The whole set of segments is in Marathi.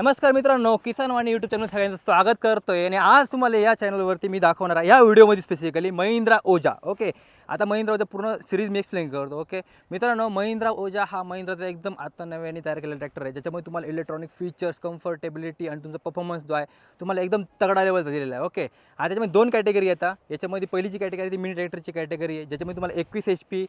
नमस्कार मित्रांनो किसान वाणी यूट्यूब चॅनल सगळ्यांचं स्वागत करतोय. आणि आज तुम्हाला या चॅनलवरती मी दाखवणार आहे. या व्हिडिओमध्ये स्पेसिफिकली महिंद्रा ओजा ओके आता महिंद्रा ओजा पूर्ण सिरीज मी एक्सप्लेन करतो ओके मित्रांनो महिंद्रा ओजा हा महिंद्राचा एकदम आता नव्याने तयार केलेला ट्रॅक्टर आहे. ज्याच्यामध्ये तुम्हाला इलेक्ट्रॉनिक फीचर्स कम्फर्टेबिलिटी आणि तुमचा परफॉर्मन्स जो आहे तुम्हाला एकदम तगडा लेवलचा दिलेला आहे ओके आता त्याच्यामध्ये दोन कॅटेगरी येतात याच्यामध्ये पहिलीची कॅटेगरी ती मिनी ट्रॅक्टरची कॅटेगरी आहे ज्याच्यामध्ये तुम्हाला एकवीस एच पी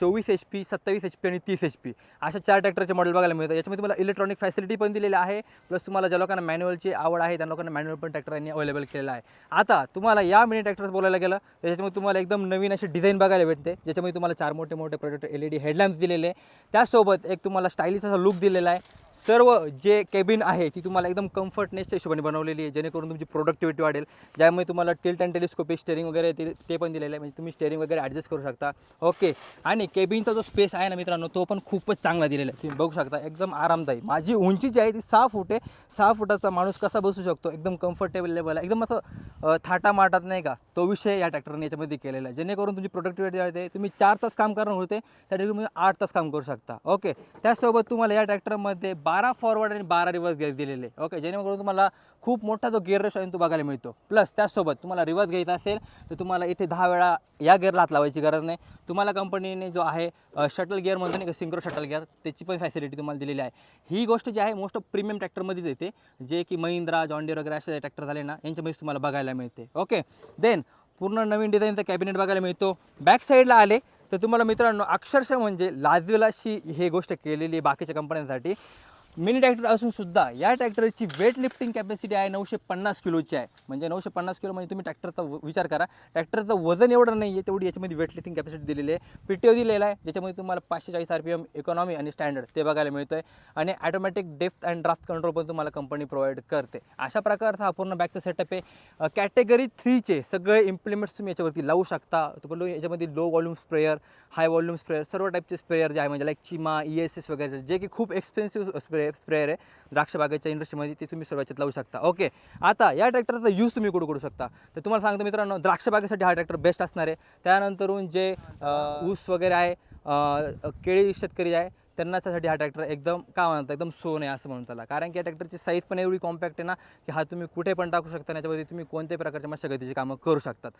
चोवीस एच पी सत्तावीस एच पी आणि तीस एच पी अशा चार ट्रॅक्टरचे मॉडेल बघायला मिळतं याच्यामध्ये तुम्हाला इलेक्ट्रॉनिक फॅसिलिटी पण दिलेली आहे प्लस तुम्हाला ज्या लोकांना मॅन्युअलची आवड आहे त्या लोकांना मॅन्युअल पण ट्रॅक्टर यांनी अवेलेबल केलेला आहे. आता तुम्हाला या मिनी ट्रॅक्टर्स बोलायला गेलं त्याच्यामुळे त्याच्यामध्ये तुम्हाला एकदम नवीन अशी डिझाईन बघायला भेटते. ज्याच्यामध्ये तुम्हाला चार मोठे मोठे project L E D headlamps दिलेले. आहे. त्यासोबत एक तुम्हाला स्टाईलिश असा लुक दिलेला आहे. सर्व जे केबिन आहे ती तुम्हाला एकदम कम्फर्टनेसच्या हिशोबाने बनवलेली आहे. जेणेकरून तुमची प्रोडक्टिव्हिटी वाढेल. ज्यामुळे तुम्हाला टिल्ट अँड टेलिस्कोपिक स्टेअरिंग वगैरे ते ते पण दिलेलं आहे. म्हणजे तुम्ही स्टेअरिंग वगैरे ॲडजस्ट करू शकता. ओके आणि केबिनचा जो स्पेस आहे ना मित्रांनो तो पण खूपच चांगला दिलेला आहे. तुम्ही बघू शकता एकदम आरामदायी. माझी उंची जी आहे ती सहा फूट आहे. सहा फुटाचा माणूस कसा बसू शकतो? एकदम कम्फर्टेबल लेवल आहे. एकदम असं थाटा माटात नाही का? तो विषय या ट्रॅक्टरने याच्यामध्ये केलेला आहे. जेणेकरून तुमची प्रोडक्टिव्हिटी वाढते. तुम्ही चार तास काम करणार होते त्या ठिकाणी तुम्ही आठ तास काम करू शकता. ओके त्याचसोबत तुम्हाला या ट्रॅक्टरमध्ये बारा फॉरवर्ड आणि बारा रिव्हर्स गिअर दिलेले. ओके जेणेकरून तुम्हाला खूप मोठा जो गिअर रेशो आहे तो बघायला मिळतो. प्लस त्याचसोबत तुम्हाला रिव्हर्स घ्यायचा असेल तर तुम्हाला इथे दहा वेळा या गिअरला हात लावायची गरज नाही. तुम्हाला कंपनीने जो आहे शटल गिअर म्हणतो नाही का सिंक्रो शटल गिअर त्याची पण फॅसिलिटी तुम्हाला दिलेली आहे. ही गोष्ट जी आहे मोस्ट ऑफ प्रीमियम ट्रॅक्टरमध्येच येते. जे की महिंद्रा जॉन्डीर वगैरे असे ट्रॅक्टर झाले ना यांच्यामध्येच तुम्हाला बघायला मिळते. ओके देन पूर्ण नवीन डिझाईनचा कॅबिनेट बघायला मिळतो. बॅक साईडला आले तर तुम्हाला मित्रांनो अक्षरशः म्हणजे लाजवेल अशी हे गोष्ट केलेली आहे बाकीच्या कंपन्यांसाठी मिनी ट्रॅक्टर असून सुद्धा या ट्रॅक्टरची वेट लिफ्टिंग कॅपॅसिटी आहे नऊशे पन्नास किलोची आहे. म्हणजे नऊशे पन्नास किलो म्हणजे तुम्ही ट्रॅक्टरचा विचार करा. ट्रॅक्टरचं वजन एवढं नाही आहे तेवढी याच्यामध्ये वेट लिफ्टिंग कॅपॅसिटी दिलेली आहे. पी टी ओ दिलेला आहे ज्याच्यामध्ये तुम्हाला पाचशे चाळीस आर पी एम इकॉनॉमी आणि स्टँडर्ड ते बघायला मिळतं आहे आणि automatic depth and draft control पण तुम्हाला कंपनी प्रोव्हाइड करते. अशा प्रकारचा हा पूर्ण बॅगचा सेटअप आहे. कॅटेगरी थ्रीचे सगळे इम्प्लिमेंट्स तुम्ही याच्यावरती लावू शकता. तुम्हाला याच्यामध्ये low volume sprayer high volume sprayer सर्व टाईपचे स्प्रेयर जे आहे म्हणजे लाईक चिमा ई एस एस वगैरे जे की खूप एक्सपेन्सिव्ह स्प्रे स्प्रेयर आहे. द्राक्ष बागेच्या इंडस्ट्रीमध्ये ती तुम्ही सर्वाच्यात लावू शकता. ओके. आता या ट्रॅक्टरचा यूज तुम्ही कुठं करू शकता? तर तुम्हाला सांगतो मित्रांनो द्राक्ष बागेसाठी हा ट्रॅक्टर बेस्ट असणार आहे. त्यानंतरून जे ऊस वगैरे आहे केळी शेतकरी आहे त्यांना हा ट्रॅक्टर एकदम का म्हणतात एकदम सोन आहे असं म्हणून त्याला. कारण की या ट्रॅक्टरची साईज पण एवढी कॉम्पॅक्ट आहे ना की हा तुम्ही कुठे पण टाकू शकता आणि याच्यामध्ये तुम्ही कोणत्याही प्रकारच्या मशागतीची कामं करू शकतात.